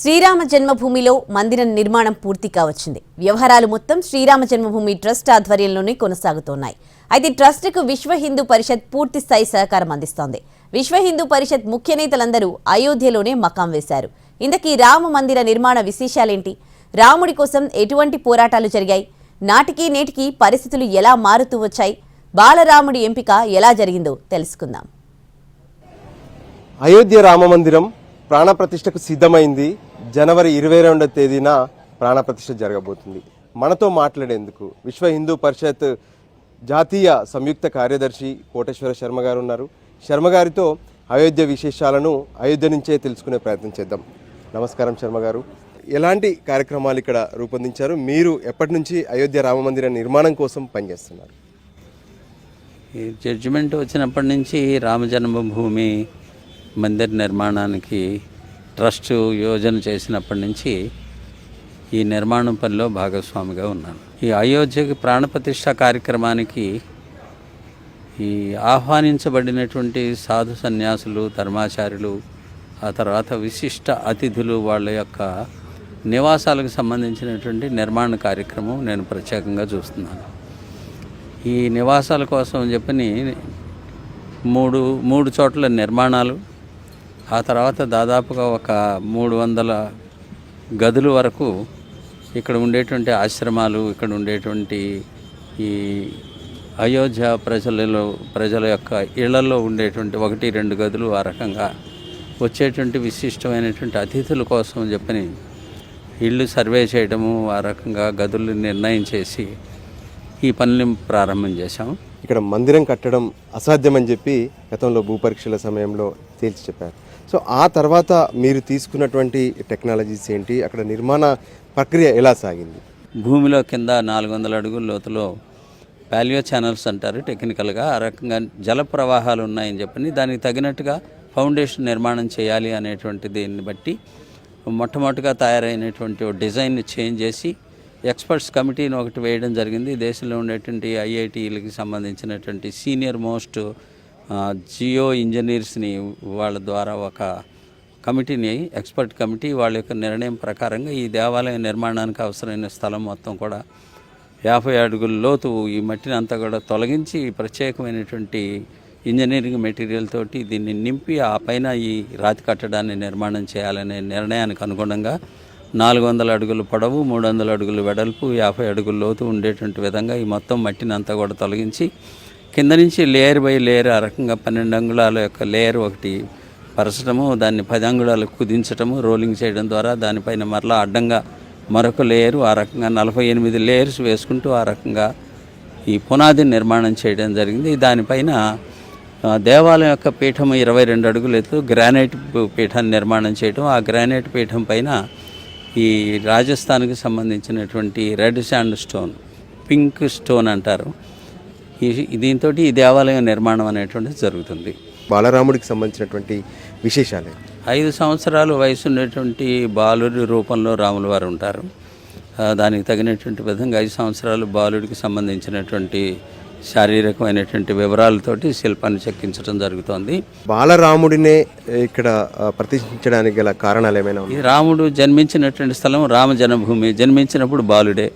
శ్రీరామ జన్మభూమిలో మందిరం నిర్మాణం పూర్తి కావచ్చింది. వ్యవహారాలు మొత్తం శ్రీరామ జన్మభూమి ట్రస్ట్ ఆధ్వర్యంలోనే కొనసాగుతున్నాయి. అయితే ట్రస్టుకు విశ్వ హిందూ పరిషత్ పూర్తి స్థాయి సహకారం అందిస్తోంది. విశ్వ హిందూ పరిషత్ ముఖ్య నేతలందరూ అయోధ్యలోనే మకాం వేశారు. ఇంతకీ రామ మందిర నిర్మాణ విశేషాలేంటి? రాముడి కోసం ఎటువంటి పోరాటాలు జరిగాయి? నాటికి నేటికి పరిస్థితులు ఎలా మారుతూ వచ్చాయి? బాలరాముడి ఎంపిక ఎలా జరిగిందో తెలుసుకుందాం. అయోధ్య రామ మందిరం ప్రాణప్రతిష్టకు సిద్ధమైంది. జనవరి ఇరవై రెండవ తేదీన ప్రాణప్రతిష్ఠ జరగబోతుంది. మనతో మాట్లాడేందుకు విశ్వ హిందూ పరిషత్ జాతీయ సంయుక్త కార్యదర్శి కోటేశ్వర శర్మ గారు ఉన్నారు. శర్మ గారితో అయోధ్య విశేషాలను అయోధ్య నుంచే తెలుసుకునే ప్రయత్నం చేద్దాం. నమస్కారం శర్మ గారు. ఎలాంటి కార్యక్రమాలు ఇక్కడ రూపొందించారు? మీరు ఎప్పటి నుంచి అయోధ్య రామ మందిర నిర్మాణం కోసం పనిచేస్తున్నారు? ఈ జడ్జిమెంట్ వచ్చినప్పటి నుంచి రామ జన్మభూమి మందిర్ నిర్మాణానికి ట్రస్ట్ యోజన చేసినప్పటి నుంచి ఈ నిర్మాణం పనిలో భాగస్వామిగా ఉన్నాను. ఈ అయోధ్యకి ప్రాణప్రతిష్ట కార్యక్రమానికి ఈ ఆహ్వానించబడినటువంటి సాధు సన్యాసులు ధర్మాచార్యులు ఆ తర్వాత విశిష్ట అతిథులు వాళ్ళ యొక్క నివాసాలకు సంబంధించినటువంటి నిర్మాణ కార్యక్రమం నేను ప్రత్యేకంగా చూస్తున్నాను. ఈ నివాసాల కోసం చెప్పని మూడు మూడు చోట్ల నిర్మాణాలు ఆ తర్వాత దాదాపుగా ఒక మూడు వందల గదుల వరకు ఇక్కడ ఉండేటువంటి ఆశ్రమాలు ఇక్కడ ఉండేటువంటి ఈ అయోధ్య ప్రజలలో ప్రజల యొక్క ఇళ్ళలో ఉండేటువంటి ఒకటి రెండు గదులు ఆ రకంగా వచ్చేటువంటి విశిష్టమైనటువంటి అతిథుల కోసం అని చెప్పని ఇళ్ళు సర్వే చేయడము ఆ రకంగా గదులు నిర్ణయం చేసి ఈ పనులు ప్రారంభం చేశాము ఇక్కడ మందిరం కట్టడం అసాధ్యమని చెప్పి గతంలో భూపరీక్షల సమయంలో తేల్చి చెప్పారు. సో ఆ తర్వాత మీరు తీసుకున్నటువంటి టెక్నాలజీస్ ఏంటి? అక్కడ నిర్మాణ ప్రక్రియ ఎలా సాగింది? భూమిలో కింద నాలుగు వందల అడుగుల లోతులో పాలియో ఛానల్స్ అంటారు టెక్నికల్గా. ఆ రకంగా జల ప్రవాహాలు ఉన్నాయని చెప్పని దానికి తగినట్టుగా ఫౌండేషన్ నిర్మాణం చేయాలి అనేటువంటి దీన్ని బట్టి మొట్టమొదటిగా తయారైనటువంటి డిజైన్ డిజైన్ని చేంజ్ చేసి ఎక్స్పర్ట్స్ కమిటీని ఒకటి వేయడం జరిగింది. దేశంలో ఉండేటువంటి ఐఐటీలకి సంబంధించినటువంటి సీనియర్ మోస్ట్ జియో ఇంజనీర్స్ని వాళ్ళ ద్వారా ఒక కమిటీని ఎక్స్పర్ట్ కమిటీ వాళ్ళ యొక్క నిర్ణయం ప్రకారంగా ఈ దేవాలయ నిర్మాణానికి అవసరమైన స్థలం మొత్తం కూడా యాభై అడుగుల లోతు ఈ మట్టిని అంతా కూడా తొలగించి ప్రత్యేకమైనటువంటి ఇంజనీరింగ్ మెటీరియల్ తోటి దీన్ని నింపి ఆ పైన ఈ రాతి కట్టడాన్ని నిర్మాణం చేయాలనే నిర్ణయానికి అనుగుణంగా నాలుగు వందల అడుగులు పొడవు మూడు వందల అడుగులు వెడల్పు యాభై అడుగుల లోతు ఉండేటువంటి విధంగా ఈ మొత్తం మట్టిని అంతా కూడా తొలగించి కింద నుంచి లేయర్ బై లేయర్ ఆ రకంగా పన్నెండు అంగుళాల యొక్క లేయర్ ఒకటి పరచడము దాన్ని పది అంగుళాలు కుదించటము రోలింగ్ చేయడం ద్వారా దానిపైన మరలా అడ్డంగా మరొక లేయరు ఆ రకంగా నలభై ఎనిమిది లేయర్స్ వేసుకుంటూ ఆ రకంగా ఈ పునాది నిర్మాణం చేయడం జరిగింది. దానిపైన దేవాలయం యొక్క పీఠం ఇరవై రెండు అడుగులు ఎత్తు గ్రానైట్ పీఠాన్ని నిర్మాణం చేయడం ఆ గ్రానైట్ పీఠం పైన ఈ రాజస్థాన్కి సంబంధించినటువంటి red sand stone pink stone అంటారు. ఈ దీంతో ఈ దేవాలయం నిర్మాణం అనేటువంటిది జరుగుతుంది. బాలరాముడికి సంబంధించినటువంటి విశేషాలే? ఐదు సంవత్సరాలు వయసు ఉన్నటువంటి బాలుడి రూపంలో రాముల వారు ఉంటారు. దానికి తగినటువంటి విధంగా ఐదు సంవత్సరాలు బాలుడికి సంబంధించినటువంటి శారీరకమైనటువంటి వివరాలతోటి శిల్పాన్ని చెక్కించడం జరుగుతోంది. బాలరాముడినే ఇక్కడ ప్రతిష్ఠించడానికి గల కారణాలు ఏమైనా రాముడు జన్మించినటువంటి స్థలం రామ జన్మభూమి. జన్మించినప్పుడు బాలుడే.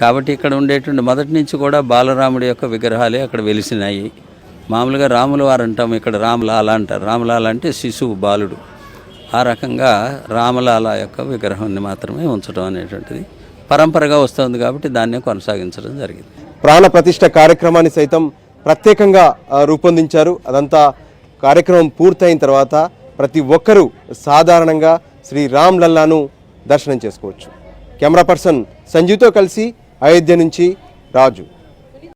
కాబట్టి ఇక్కడ ఉండేటువంటి మొదటి నుంచి కూడా బాలరాముడి యొక్క విగ్రహాలే అక్కడ వెలిసినాయి. మామూలుగా రాముల వారు అంటాం ఇక్కడ రామలాల అంటారు. రామలాల అంటే శిశువు బాలుడు. ఆ రకంగా రామలాల యొక్క విగ్రహాన్ని మాత్రమే ఉంచడం అనేటువంటిది పరంపరగా వస్తుంది కాబట్టి దాన్నే కొనసాగించడం జరిగింది. ప్రాణ ప్రతిష్ట కార్యక్రమాన్ని సైతం ప్రత్యేకంగా రూపొందించారు. అదంతా కార్యక్రమం పూర్తయిన తర్వాత ప్రతి ఒక్కరూ సాధారణంగా శ్రీ రామ్ లల్లాను దర్శనం చేసుకోవచ్చు. కెమెరా పర్సన్ సంజీవ్తో కలిసి అయోధ్య నుంచి రాజు.